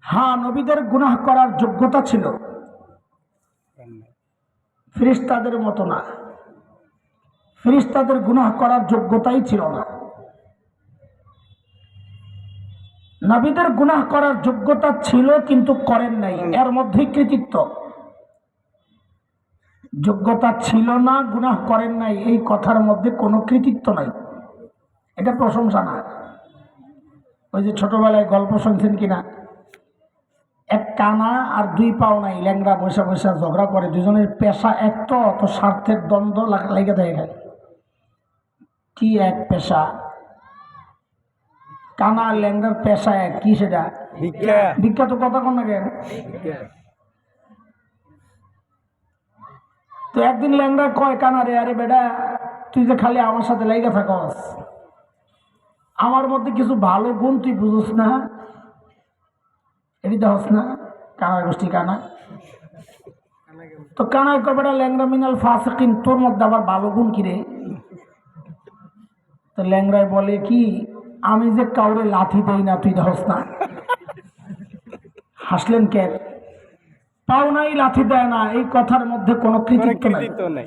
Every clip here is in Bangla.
হ্যাঁ নবীদের গুনাহ করার যোগ্যতা ছিল। ফিরিস্তাদের মতো না। ফিরিস্তাদের গুনাহ করার যোগ্যতাই ছিল না। নবীদের গুনাহ করার যোগ্যতা ছিল কিন্তু করেন নাই। এর মধ্যেই কৃতিত্ব। যোগ্যতা ছিল না, গুনাহ করেন নাই, এই কথার মধ্যে কোনো কৃতিত্ব নাই। এটা প্রশংসা না। ওই যে ছোটবেলায় গল্প শুনছেন কিনা? কানা আর দুই পাও নাই ল্যাংড়া বসে বসে ঝগড়া করে দুজনের পেশা এক তো অত স্বার্থের দ্বন্দ্ব লাগ- খালি। কি এক পেশা? কানা আর ল্যাংড়ার পেশা এক কি সেটা? বিখ্যাত কথা কোন না কেন? তো একদিন ল্যাংড়া কয় কানা রে আরে বেটা তুই যে খালি আমার সাথে লেগে থাকস। আমার মধ্যে কিছু ভালো গুণ তুই বুঝোস না এটি দেখস না। কানার গোষ্ঠী কানা। তো কানায় কয় বেটা ল্যাংড়া মিনাল ফাসকিন তোর মধ্যে আবার ভালো গুণ কিরে তো ল্যাংড়ায় বলে কি আমি যে কাউরে লাথি দেই না তুই দেখস না। হাসলেন কে? পাও নাই লাথি দেয় না। এই কথার মধ্যে কোনো কোনো কৃতিত্ব নাই।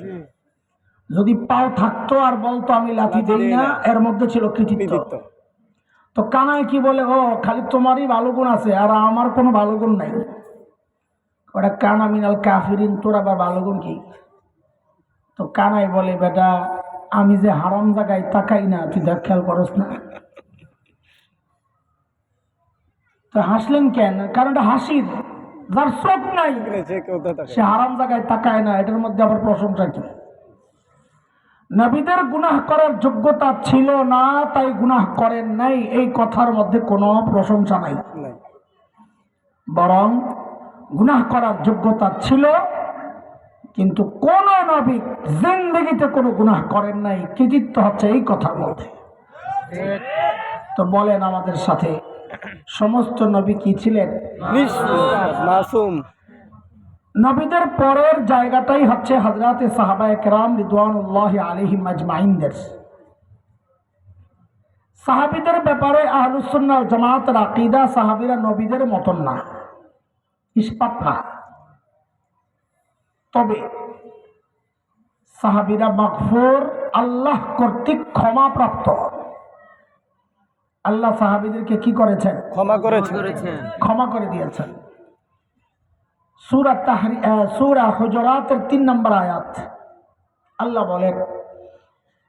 যদি পাও থাকতো আর বলতো আমি লাথি দেই না। এর মধ্যে ছিল কৃতিত্ব। কৃতিত্ব। তো কানায় কি বলে ও খালি তোমারই ভালো গুণ আছে আর আমার কোনো ভালো গুণ নাই। ওটা কানা মিনাল কাফিরিন তোর আবার ভালো গুণ কি? তো কানাই বলে বেটা আমি যে হারাম জায়গায় তাকাই না তুই দেখ খেয়াল করস না। তো হাসলেন কেন? কারণ এটা হাসির। যার চোখ নাই সে হারাম জায়গায় তাকায় না এটার মধ্যে আবার প্রশংসা কি? নবীদের গুনাহ করার যোগ্যতা ছিল না তাই গুনাহ করেন নাই এই কথার মধ্যে কোনো প্রশংসা নাই। বরং গুনাহ করার যোগ্যতা ছিল কিন্তু কোন নবী জিন্দগিতে কোনো গুনাহ করেন নাই। কৃতিত্ব হচ্ছে এই কথার মধ্যে? তো বলেন আমাদের সাথে সমস্ত নবী কি ছিলেন? মাসুম। নবীদের পরের জায়গাটাই হচ্ছে হজরতে সাহাবা একরাম রিদওয়ানুল্লাহ আলিহিম আজমাইনদের। সাহাবিদের ব্যাপারে আহলুসুন্নাহ জামাত রাকিদা সাহাবিরা নবীদের মতন না। ইস্পাত না তবে সাহাবিরা মাগফুর আল্লাহ কর্তৃক ক্ষমাপ্রাপ্ত আল্লাহ সাহাবিদেরকে কি করেছেন? ক্ষমা করেছে ক্ষমা করে দিয়েছেন। সুরা তাহরি সুরা হুজরাতের তিন নম্বর আয়াত। আল্লাহ বলেন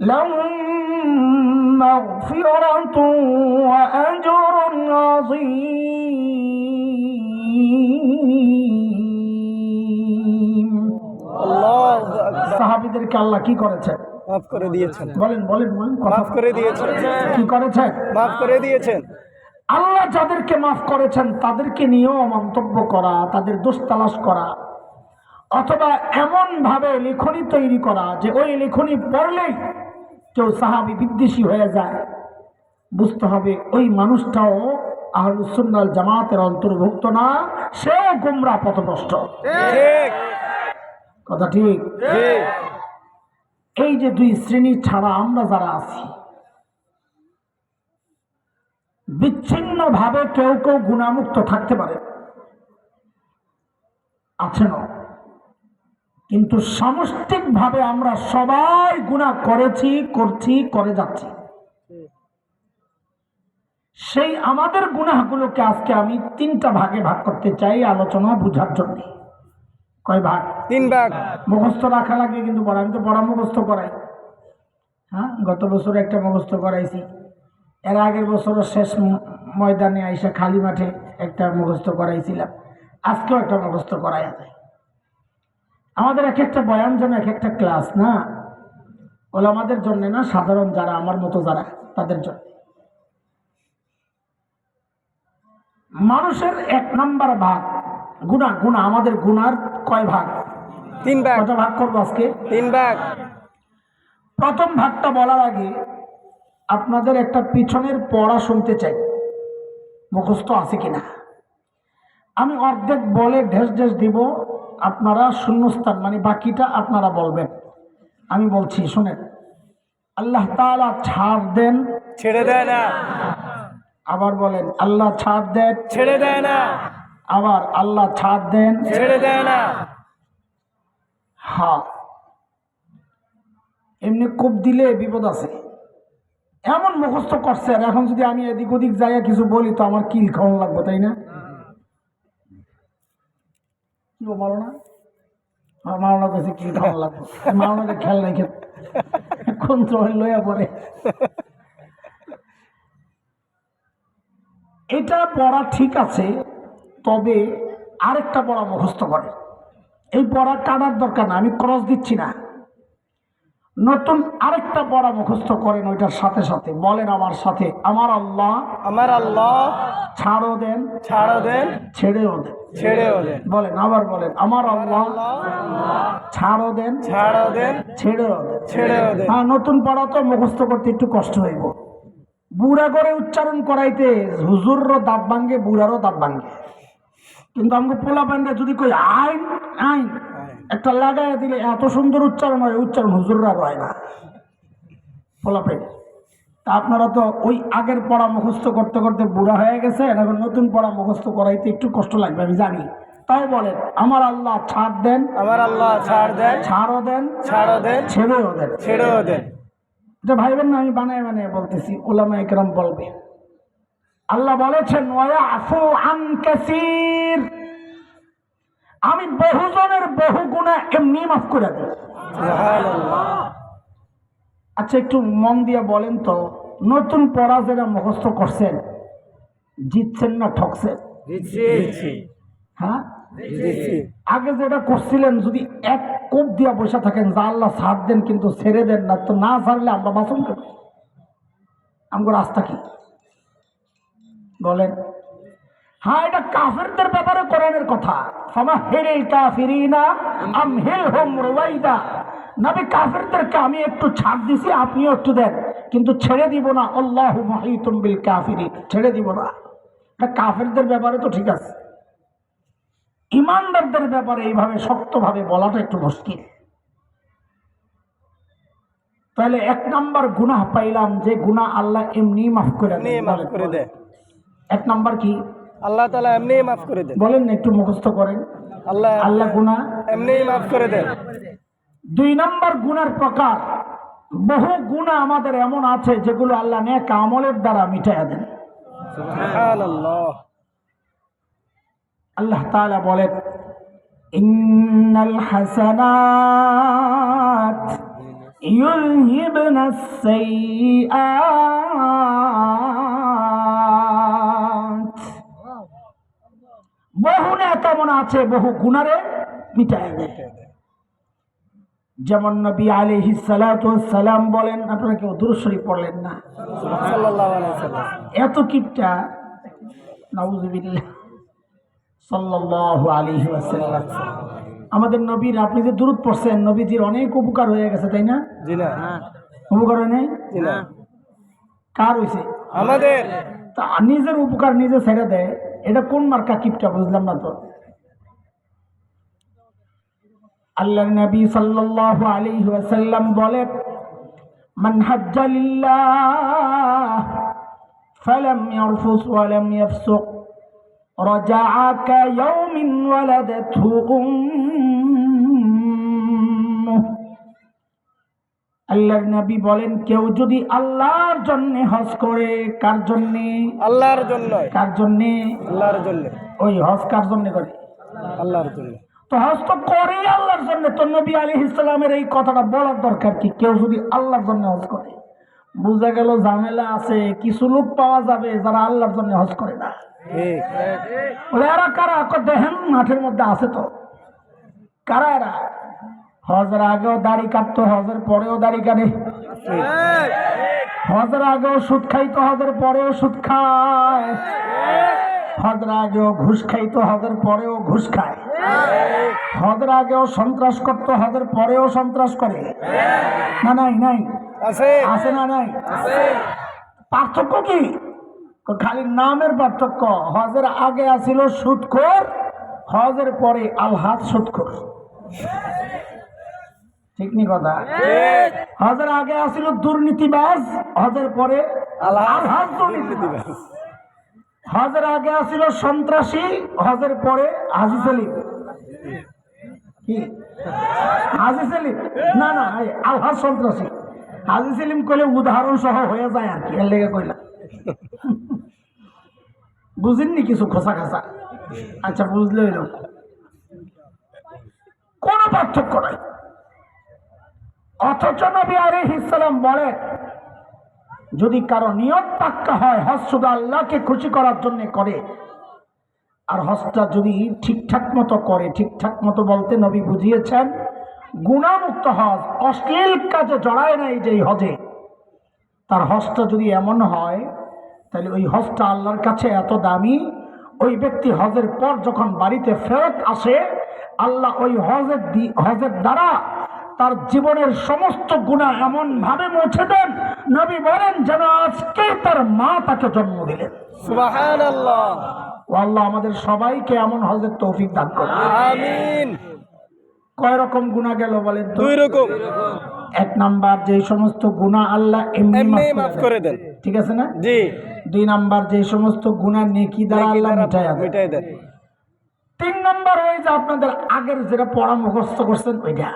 لهم مغفرة وأجر عظيم আল্লাহ সাহাবিদেরকে আল্লাহ কি করেছেন মাফ করে দিয়েছেন বলেন বলেন বলেন কথা মাফ করে দিয়েছেন কি করেছেন মাফ করে দিয়েছেন আল্লাহ যাদেরকে মাফ করেছেন তাদেরকে নিয়েও মন্তব্য করা তাদের দোষ তালাশ করা অথবা এমন ভাবে লেখনী তৈরি করা যে ওই লেখনী পড়লেই কেউ সাহাবি বিদ্বেষী হয়ে যায়। বুঝতে হবে ওই মানুষটাও আহলুসুন্নাল জামাতের অন্তর্ভুক্ত না সেও গুমরা পথভ্রষ্ট। কথা ঠিক? ঠিক। এই যে দুই শ্রেণি ছাড়া আমরা যারা আছি বিচ্ছিন্ন ভাবে কেউ কেউ গুণামুক্ত থাকতে পারে। আছে না? কিন্তু সামষ্টিক ভাবে আমরা সবাই গুণা করেছি করছি করে যাচ্ছি। সেই আমাদের গুনাহগুলোকে আজকে আমি তিনটা ভাগে ভাগ করতে চাই আলোচনা বুঝার জন্য। কয় ভাগ? তিন ভাগ। মুখস্থ রাখা লাগে কিন্তু বড় আমি তো পড়া মুখস্থ করাই। হ্যাঁ গত বছর একটা মুখস্থ করাইছি। এর আগের বছরও শেষ ময়দানে আইসা খালি মাঠে একটা মুখস্থ করাইছিলাম। আজকেও একটা মুখস্থ করাই আছে আমাদের এক একটা বয়ান যেন এক একটা ক্লাস না? ওগুলো আমাদের জন্য না সাধারণ যারা আমার মতো যারা তাদের জন্য। মানুষের এক নাম্বার ভাগ গুণা গুণা আমাদের গুনার কয় ভাগ? তিন ভাগ। কত ভাগ করব আজকে? তিন ভাগ। প্রথম ভাগটা বলার আগে আপনাদের একটা পিছনের পড়া শুনতে চাই। মুখস্থ আছে কিনা? আমি অর্ধেক বলে ঢেস ঢেস দিব আপনারা শূন্যস্থান মানে বাকিটা আপনারা বলবেন। আমি বলছি শুনেন। আল্লাহ তাআলা ছাড় দেন। ছেড়ে দেয় না। আবার বলেন আল্লাহ ছাড় দেন। ছেড়ে দেয় না। আবার আল্লাহ ছাড় দেন। ছেড়ে দেয় না। হা। এমনি কোপ দিলে বিপদ আছে। এমন মুখস্থ করছে আর এখন যদি আমি এদিক ওদিক যাই কিছু বলি তো আমার কিল খাওয়ান লাগবে তাই না? কি গো, না? আমার কাছে খাওয়ান লাগবে? মারানোকে খেয়াল রেখে কোন সময় লইয়া পড়ে? এটা পড়া ঠিক আছে তবে আরেকটা পড়া মুখস্থ করে। এই পড়া কাটার দরকার না আমি ক্রস দিচ্ছি না। নতুন আরেকটা পড়া মুখস্থ করেন ওইটার সাথে সাথে। বলেন আমার সাথে আমার আল্লাহ আমার আল্লাহ ছাড়ও দেন ছাড়ও দেন ছেড়েও দেন। দেন। বলেন আবার বলেন আমার আল্লাহ ছাড়ও দেন ছাড়ও দেন ছেড়েও দেন। ছেড়েও দেন। হ্যাঁ নতুন পড়া তো মুখস্থ করতে একটু কষ্ট হইব। বুড়া করে উচ্চারণ করাইতে হুজুররও দাঁত ভাঙ্গে বুড়ারও দাঁত ভাঙ্গে। কিন্তু আমাকে পোলা প্যান্ডে যদি কই আইন আইন। একটা লাগাই দিলে এত সুন্দর উচ্চারণ হয় উচ্চারণ হুজুররা হয় না। পোলা প্যান্ডে তা আপনারা তো ওই আগের পড়া মুখস্থ করতে করতে বুড়া হয়ে গেছে এখন নতুন পড়া মুখস্থ করাইতে একটু কষ্ট লাগবে আমি জানি। তাও বলেন আমার আল্লাহ ছাড় দেন আমার আল্লাহ ছাড় দেন ছাড়ও দেন ছাড়ও দেন ছেড়েও দেন। ছেড়েও দেন। এটা ভাইবেন না আমি বানায় বানায় বলতেছি ওলামা একরাম বলবে। আল্লাহ বলেছেন আফু আন কাসির। আমি বহুজনের বহু গুণা এমনি মাফ করে দেব। সুবহানাল্লাহ। আচ্ছা একটু মন দিয়ে বলেন তো নতুন পড়া যেটা মুখস্থ করছেন জিতছেন না ঠকছেন? হ্যাঁ? আগে যেটা করছিলেন যদি এক কোপ দিয়া বসে থাকেন যা আল্লাহ ছাড় দেন কিন্তু ছেড়ে দেন না তো না ছাড়লে আমরা বাঁচন কেন আমগো রাস্তা কি? বলেন। হ্যাঁ এটা কাফেরদের ব্যাপারে কোরআনের কথা। ফামা হেরিল কাফিরিনা আম হিল হোম রুবাইদা। নবী কাফেরদেরকে আমি একটু ছাড় দিছি আপনিও একটু দেন। কিন্তু ছেড়ে দিব না আল্লাহ মাহিতুম বিল কাফিরিন ছেড়ে দিব না। এটা কাফেরদের ব্যাপারে তো ঠিক আছে। ইমানদারদের ব্যাপারে এইভাবে শক্তভাবে বলাটা একটু মুশকিল। তাহলে এক নাম্বার গুনাহ পাইলাম যে গুনাহ আল্লাহ এমনি মাফ করে মাফ করে দেয় এক নাম্বার কি? আল্লাহ তাআলা এমনি মাফ করে দেন। বলেন না একটু মুখস্থ করেন। আল্লাহ আল্লাহ গুনাহ এমনি মাফ করে দেন। দুই নম্বর গুনার প্রকার। বহু গুণা আমাদের এমন আছে যেগুলো আল্লাহ নেক আমলের দ্বারা মিটাইয়া দেন। আল্লাহ তাআলা বলেন ইন্নাল হাসানাত বহু নেক এমন আছে বহু গুণারে মিটায় দেয়। যেমন নবী ওয়াস সালাম বলেন আপনারা কেউ দুরূদ পড়লেন না। এত কিপটা সাল্লাল্লাহু আলাইহি ওয়াসাল্লাম। আমাদের নবীর আপনি যে দূরত পড়ছেন নবীজির অনেক উপকার হয়ে গেছে তাই না? উপকার হয় নাই? কার হয়েছে আমাদের। তা নিজের উপকার নিজে ছেড়ে দেয় এটা কোন মার্কা কিপটা বুঝলাম না তো? আল্লাহ নবী সাল্লাল্লাহু আলাইহি ওয়াসাল্লাম বলেন মান হাজ্জা লিল্লাহ ফালাম ইয়ারফুস ওয়া লাম ইয়াফসুক। রাজাআ কায়াউমিন ওয়ালাদাতহু উম্মুহ। আল্লাহর নবী বলেন কেউ যদি আল্লাহর জন্য হজ করে কার জন্যে? আল্লাহর জন্য। কার জন্যে? আল্লাহর জন্য। ওই হজ কার জন্য করে? আল্লাহর জন্য। তো হজ তো করে আল্লাহর জন্য তো নবী আলী ইসলামের এই কথাটা বলার দরকার কি? কেউ যদি আল্লাহর জন্য হজ করে। বুঝা গেল ঝামেলা আছে কিছু লোক পাওয়া যাবে যারা আল্লাহর জন্য হজ করে না। বলে এরা কারা? দেখেন মাঠের মধ্যে আছে তো। কারা এরা? হজের আগেও দাড়ি কাটতো হজের পরেও দাড়ি কাটে। হজের আগেও সুদ খাইতো হজের পরেও সুদ খায়। হজের আগেও ঘুষ খাইতো হজের পরেও ঘুষ খায়। হজের আগেও সন্ত্রাস করতো হজের পরেও সন্ত্রাস করে। না নাই নাই। আছে। আছে না নাই? পার্থক্য কি? খালি নামের পার্থক্য। হজের আগে আসিল সুদখোর হজের পরে আলহাদ সুদখোর ঠিক নি কথা? হজের আগে আসিল দুর্নীতিবাজ হজের পরে আলহাদ আলহাদ দুর্নীতিবাজ। হজের আগে আসিল সন্ত্রাসী হজের পরে হাজি সেলিম না না হয়ে যায় আর এর লেগে কিছু খোসা খাসা? আচ্ছা বুঝলে পার্থক্য নাই। অথচ নবী আলাইহিস সালাম বলে, যদি কারও নিয়ত পাক্কা হয়, হজ শুধু আল্লাহকে খুশি করার জন্য করে আর হজটা যদি ঠিকঠাক মতো করে, ঠিকঠাক মতো বলতে নবী বুঝিয়েছেন, গুণামুক্ত হজ, অশ্লীল কাজে জড়ায় নাই যেই হজে। তার হজটা যদি এমন হয়, তাহলে ওই হজটা আল্লাহর কাছে এত দামি, ওই ব্যক্তি হজের পর যখন বাড়িতে ফেরত আসে, আল্লাহ ওই হজের হজের দ্বারা তার জীবনের সমস্ত গুণা এমন ভাবে মুছে দেন। নবী বলেন, যেন আজকে তার মা তাকে জন্ম দিলেন। আল্লাহ আমাদের সবাইকে এমন হজের তৌফিক দান করে আমিন। কয় রকম গুণা গেল বলেন দুই রকম। এক নাম্বার যে সমস্ত গুণা আল্লাহ এমনি মাফ করে দেন। ঠিক আছে না? জি। দুই নাম্বার যে সমস্ত গুণা নেকি দ্বারা আল্লাহ মিটাইয়া দেন। মিটাই দেন। তিন নম্বর ওই যে আপনাদের আগের যেটা পড়া মুখস্থ করছেন ওইটা।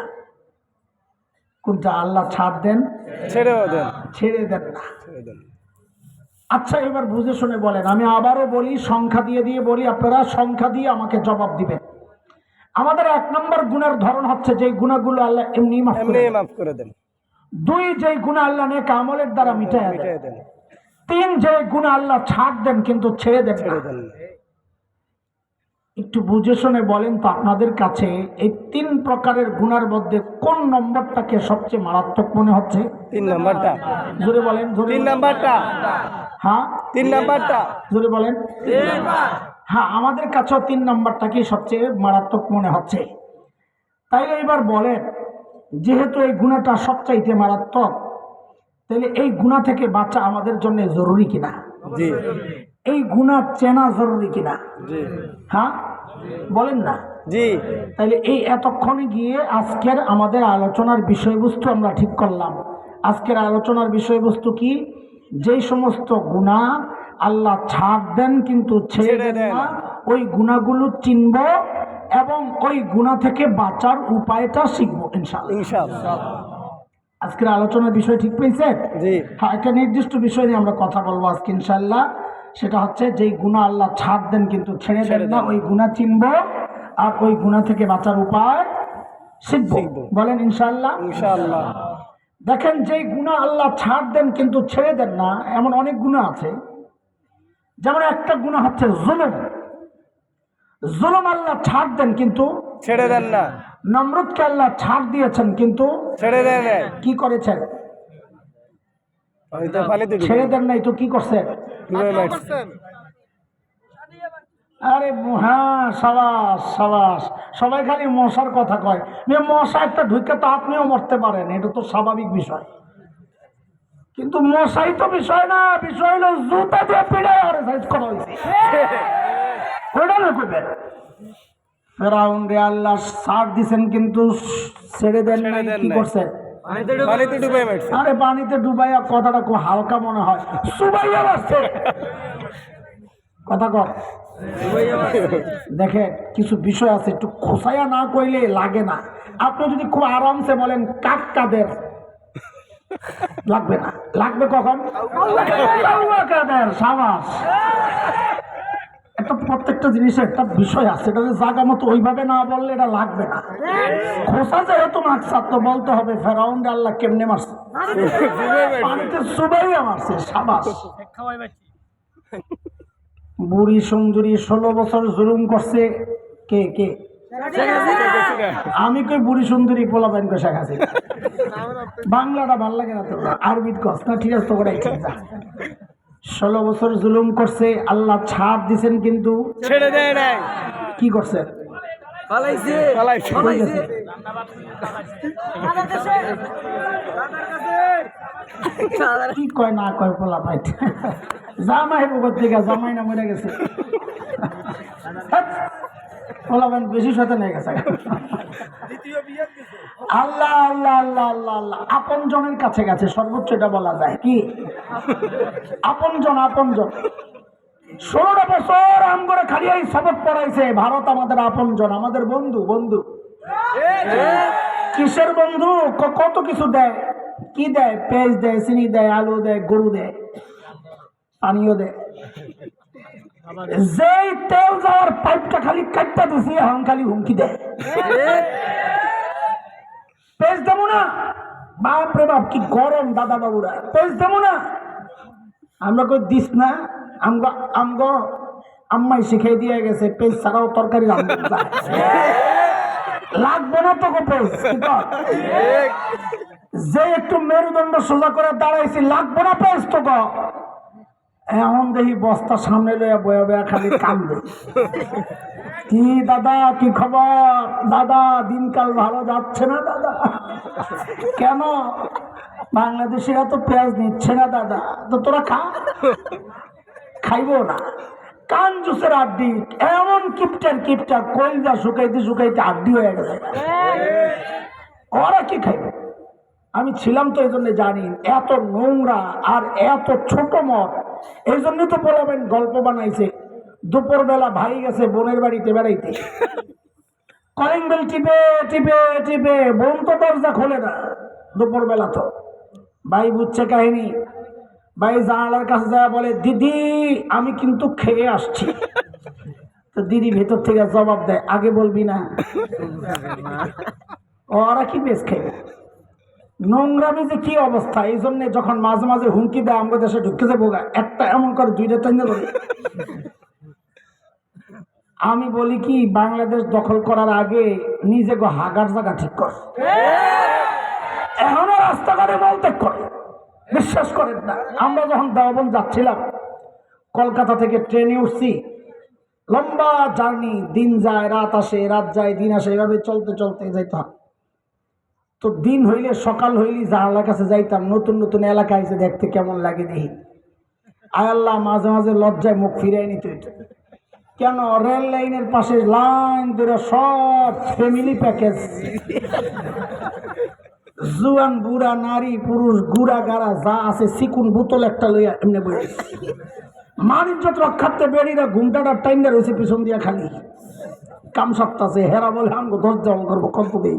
কোনটা আল্লাহ ছাড় দেন? ছেড়েও দেন। ছেড়ে দেন না। ছেড়ে দেন। আচ্ছা এবার বুঝে শুনে বলেন আমি আবারও বলি সংখ্যা দিয়ে দিয়ে বলি আপনারা সংখ্যা দিয়ে আমাকে জবাব দিবেন। আমাদের এক নম্বর গুণের ধরন হচ্ছে যে গুণাগুলো আল্লাহ এমনি মাফ করে দেন। দুই যে গুণা আল্লাহ নেক আমলের দ্বারা মিটাই দেন। তিন যে গুণা আল্লাহ ছাড় দেন কিন্তু ছেড়ে দেন ছেড়ে দেন একটু বুঝে শুনে বলেন তো আপনাদের কাছে এই তিন প্রকারের গুণার মধ্যে কোন নম্বরটাকে সবচেয়ে মারাত্মক মনে হচ্ছে? তিন নাম্বারটা। জোরে বলেন তিন। নাম্বারটা। হ্যাঁ? তিন নাম্বারটা। জোরে বলেন। হ্যাঁ আমাদের কাছেও তিন নম্বরটাকে সবচেয়ে মারাত্মক মনে হচ্ছে। তাইলে এবার বলেন যেহেতু এই গুণাটা সবচাইতে মারাত্মক তাহলে এই গুণা থেকে বাঁচা আমাদের জন্য জরুরি কিনা? এই গুণা চেনা জরুরি কিনা? হ্যাঁ? বলেন না? জি। তাহলে এই এতক্ষণে গিয়ে আজকের আমাদের আলোচনার বিষয়বস্তু আমরা ঠিক করলাম। আজকের আলোচনার বিষয়বস্তু কি? যেই সমস্ত গুণা আল্লাহ ছাড় দেন কিন্তু ছেড়ে দেন না ওই গুণাগুলো চিনব এবং ওই গুণা থেকে বাঁচার উপায়টা শিখব ইনশাআল্লাহ। আজকের আলোচনার বিষয় ঠিক পেয়েছেন? জি। হ্যাঁ একটা নির্দিষ্ট বিষয় নিয়ে আমরা কথা বলব আজকে ইনশাল্লাহ সেটা হচ্ছে যেই গুণা আল্লাহ ছাড় দেন কিন্তু ছেড়ে দেন না। ওই গুণা চিনব আর ওই গুণা থেকে বাঁচার উপায় শিখব। বলেন ইনশাল্লাহ ইনশাআল্লাহ। দেখেন যেই গুণা আল্লাহ ছাড় দেন কিন্তু ছেড়ে দেন না এমন অনেক গুণা আছে। যেমন একটা গুণা হচ্ছে জুলুম। জুলুম আল্লাহ ছাড় দেন কিন্তু ছেড়ে দেন না। নমরুদকে আল্লাহ ছাড় দিয়েছেন কিন্তু ছেড়ে দেন কি করেছেন? তো ছেড়ে দেন নাই তো কি করছেন। আরে হ্যাঁ সাবাস সাবাস। সবাই খালি মশার কথা কয়। যে মশা একটা ঢুকে তো আপনিও মরতে পারেন এটা তো স্বাভাবিক বিষয়। কিন্তু মশাই তো বিষয় না বিষয় হলো জুতা দিয়ে পিড়ায় আর সাইজ করা হয়েছে। ওইটা না কইবেন ফেরাউন রে আল্লাহ সার দিছেন কিন্তু ছেড়ে দেন নাই কি নাই। করছেন পানিতে ডুবে মারছে। আরে পানিতে ডুবাইয়া কথাটা খুব হালকা মনে হয়। সুবাইয়া কথা কর দেখে কিছু বিষয় আছে একটু খোসাইয়া না কইলে লাগে না। আপনি যদি খুব আরামসে বলেন কাক কাদের লাগবে না। লাগবে কখন? সাবাস। একটা প্রত্যেকটা জিনিসের একটা বিষয় আছে। এটা জায়গা মতো ওইভাবে না বললে এটা লাগবে না। খোসা যেহেতু মাকসাদ তো বলতে হবে, ফেরাউন আল্লাহ কেমনে মারছে? পানিতে মারছে, সাবাস। বুড়ি সুন্দরী ষোলো বছর জুলুম করছে। কে কে? আমি কই বুড়ি সুন্দরী পোলাবেন কো শেখ হাসিনা? বাংলাটা ভালো লাগে না তো আরবির কস। না, ঠিক আছে তো আছে ষোলো বছর জুলুম করছে আল্লাহ ছাড় দিছেন কিন্তু। ছেড়ে দেয় নাই। কি কই কি কয় না কয় পোলা পাইট। জামাই না মরে গেছে। পোলা পাইন বেশি সাথে নিয়ে গেছে। আল্লাহ আল্লাহ আল্লাহ আল্লাহ আল্লাহ। আপন জনের কাছে গেছে সর্বোচ্চ এটা বলা যায়। কি? আপন জন আপন জন। ষোলোটা বছর আম করে খালিয়াই শপথ পড়াইছে। ভারত আমাদের আপন জন, আমাদের বন্ধু বন্ধু। কিসের বন্ধু? কত কিছু দেয়? কি দেয়? পেঁয়াজ দেয়, চিনি দেয়, আলু দেয়, গরু দেয় পানিও দেয়। যেই তেল যাওয়ার পাইপটা খালি কাটটা দিছি, এখন খালি হুমকি দেয়। পেঁয়াজ দেবো না। বাপ রে বাপ, কি গরম দাদা বাবুরা পেঁয়াজ দেবো না। আমরা কই দিস না, আমগো আমগো আম্মাই শিখাই দিয়ে গেছে পেঁয়াজ ছাড়াও তরকারি। লাগবে না তো গো পেঁয়াজ যে একটু মেরুদণ্ড সোজা করে দাঁড়াইছি, লাগবে না পেঁয়াজ তো গো এমন দেখি বস্তা সামনে লইয়া বয়া বয়া খালি কান্দে। কি দাদা, কি খবর? দাদা, দিনকাল ভালো যাচ্ছে না, দাদা? কেন? বাংলাদেশিরা তো পেঁয়াজ নিচ্ছে না, দাদা? তো তোরা খা। খাইবো না। কান জুসের আড্ডি, এমন কিপটার কিপটার কইলজা শুকাইতে শুকাইতে আড্ডি হয়ে গেছে। ওরা কি খাইবে? আমি ছিলাম তো এই জন্য জানি, এত নোংরা আর এত ছোট মত এই জন্য তো বলবেন গল্প বানাইছে দুপুরবেলা ভাই গেছে বোনের বাড়িতে বেড়াইতে। কলিং বেল টিপে টিপে টিপে, বোন তো দরজা খোলে না দুপুরবেলা তো। ভাই বুঝছে কাহিনী? ভাই জানালার কাছে যা বলে, দিদি, আমি কিন্তু খেয়ে আসছি। তো দিদি ভেতর থেকে জবাব দেয়, আগে বলবি না। ওরা কি বেশ খেয়ে? নোংরামি যে কি অবস্থা? এই জন্য যখন মাঝে মাঝে হুমকি দেয়, আমাদের দেশে ঢুকে যাব একটা এমন করে, দুইটা করে আমি বলি কি, বাংলাদেশ দখল করার আগে নিজে গো হাগার জায়গা ঠিক কর। এখনও রাস্তাঘাটে মলত্যাগ করে। বিশ্বাস করেন না, আমরা যখন দেওয়াবন যাচ্ছিলাম, কলকাতা থেকে ট্রেনে উঠছি, লম্বা জার্নি, দিন যায়, রাত আসে, রাত যায়, দিন আসে, এভাবে চলতে চলতে যাইতাম তো দিন হইলে, সকাল হইলে জানালার কাছে যাইতাম, নতুন নতুন এলাকায় এসে দেখতে কেমন লাগে দেখি। আয় আল্লাহ, মাঝে মাঝে লজ্জায় মুখ ফিরিয়ে নিতে কেন রেল লাইনের পাশে লাইন ধরে সব ফ্যামিলি প্যাকেজ জুয়ান বুড়া নারী পুরুষ গুড়া গাড়া যা আছে চিকুন বোতল একটা লইয়া এমনি বই মানিজ্যত রক্ষার্থে বেরিয়ে ঘুমটাটা টাইন্ডা রয়েছে পিছন দিয়া খালি। কাম সপ্তাহে হেরা বলে আমগো দশ দখল করব কত দিই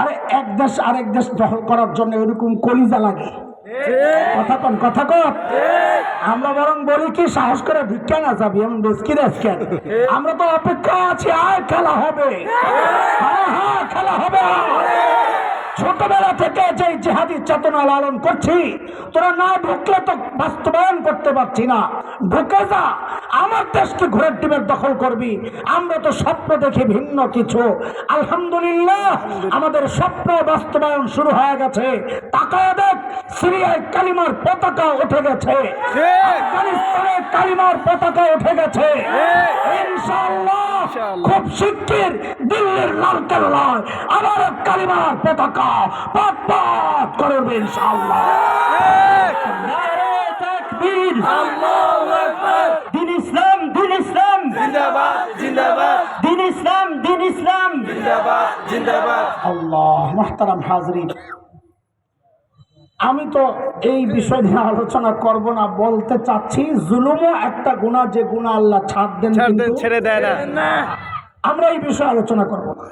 আরে এক দেশ আরেক দেশ দখল করার জন্য ওইরকম কলিজা লাগে। কথা কন কথা কন। আমরা বরং বলি কি, সাহস করে ভিক্ষা না যাবি, এমন ডেস্কি কি আমরা তো অপেক্ষা আছি, আয়, খেলা হবে। হ্যাঁ হ্যাঁ খেলা হবে। ছোটবেলা থেকে যে জেহাদি চেতনা লালন করছি, তোরা না ঢুকলে তো বাস্তবায়ন করতে পারছি না। ঢুকে যা আমার দেশকে ঘুরের টিমের দখল করবি। আমরা তো স্বপ্ন দেখি ভিন্ন কিছু। আলহামদুলিল্লাহ আমাদের স্বপ্ন বাস্তবায়ন শুরু হয়ে গেছে। তাকায় দেখ সিরিয়ায় কালিমার পতাকা উঠে গেছে। আফগানিস্তানে কালিমার পতাকা উঠে গেছে। ইনশাআল্লাহ খুব শিগগির দিল্লির লাল লালকেল্লায় আবার কালিমার পতাকা পাত পাত করে উঠবে ইনশাআল্লাহ। নারে তাকবীর। দিন ইসলাম দিন ইসলাম দিন ইসলাম। আল্লাহ মোহতারাম হাজরিন। আমি তো এই বিষয় নিয়ে আলোচনা করব না বলতে চাচ্ছি জুলুমও একটা গুণা যে গুণা আল্লাহ ছাড় দেন ছেড়ে দেয় না। আমরা এই বিষয়ে আলোচনা করব। না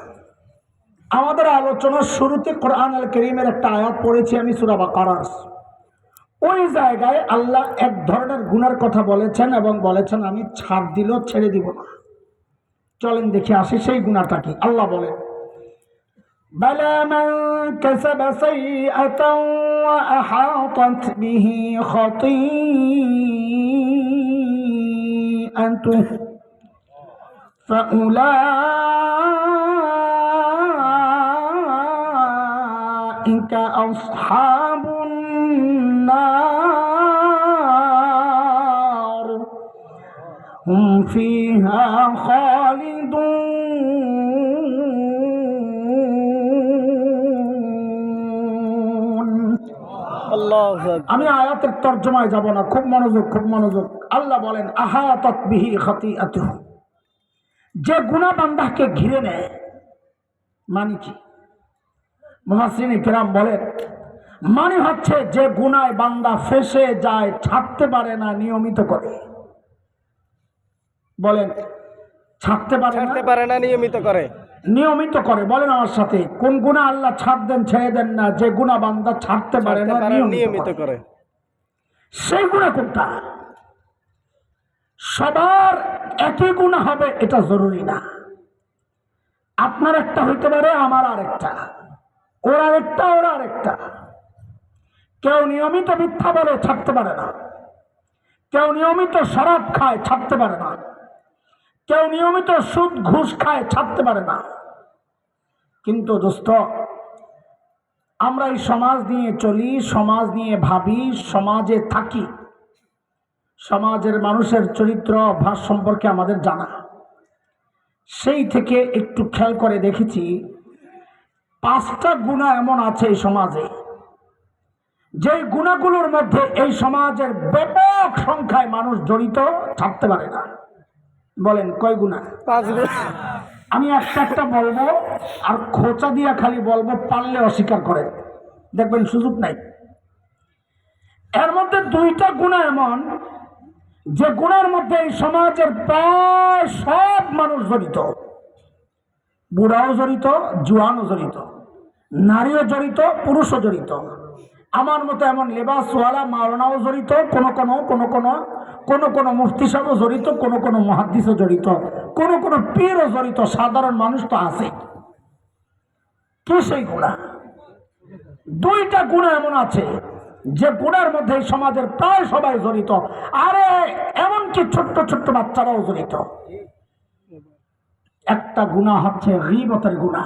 আমাদের আলোচনার শুরুতে কোরআন আল করিমের একটা আয়াত পড়েছি আমি সুরাবা কারাস ওই জায়গায় আল্লাহ এক ধরনের গুনার কথা বলেছেন এবং বলেছেন আমি ছাড় দিলেও ছেড়ে দিব না চলেন দেখে আসি সেই গুণাটা কি আল্লাহ বলেন بلى من كسب سيئة وأحاطت به خطيئته فأولئك أصحاب النار هم فيها خالدون. আমি আয়াতের তর্জমায় যাব না খুব মনোযোগ খুব মনোযোগ। আল্লাহ বলেন আহা তৎবিহি খাতি যে গুণা বান্দাকে ঘিরে নেয় মানে কি? মহাসিনী কেরাম বলেন মানে হচ্ছে যে গুনায় বান্দা ফেসে যায় ছাড়তে পারে না নিয়মিত করে। বলেন ছাড়তে পারে না? ছাড়তে পারে না নিয়মিত করে। নিয়মিত করে। বলেন আমার সাথে কোন গুণা আল্লাহ ছাড় দেন ছেড়ে দেন না যে গুণা বান্দা ছাড়তে পারে না নিয়মিত করে। সেই গুণা কোনটা? সবার একই গুণা হবে এটা জরুরি না। আপনার একটা হইতে পারে আমার আরেকটা। ওর আরেকটা ওর আরেকটা। কেউ নিয়মিত মিথ্যা বলে ছাড়তে পারে না। কেউ নিয়মিত শরাব খায় ছাড়তে পারে না। কেউ নিয়মিত সুদ, ঘুষ খায় ছাড়তে পারে না। কিন্তু দোস্ত, আমরা এই সমাজ নিয়ে চলি, সমাজ নিয়ে ভাবি, সমাজে থাকি। সমাজের মানুষের চরিত্র অভ্যাস সম্পর্কে আমাদের জানা। সেই থেকে একটু খেয়াল করে দেখেছি, পাঁচটা গুণা এমন আছে এই সমাজে। যে গুণাগুলোর মধ্যে এই সমাজের ব্যাপক সংখ্যায় মানুষ জড়িত থাকতে পারে না। বলেন কয় গুণা? আমি একটা একটা বলব আর খোঁচা দিয়া খালি বলব পারলে অস্বীকার করে দেখবেন সুযোগ নাই। এর মধ্যে দুইটা গুণা এমন যে গুণের মধ্যে এই সমাজের প্রায় সব মানুষ জড়িত। বুড়াও জড়িত জুয়ানও জড়িত নারীও জড়িত পুরুষও জড়িত। আমার মতো এমন লেবাসওয়ালা মাওলানাও জড়িত, কোনো কোনো কোনো কোনো কোনো কোনো মুফতি সাহেবও জড়িত, কোনো কোনো মহাদ্দিসও জড়িত, কোনো কোনো পীরও জড়িত, সাধারণ মানুষ তো আছে। কি সেই গুণা দুইটা গুণা এমন আছে, যে গুণার মধ্যে সমাজের প্রায় সবাই জড়িত, আরে এমনকি ছোট্ট ছোট্ট বাচ্চারাও জড়িত। একটা গুণা হচ্ছে রিবতের গুণা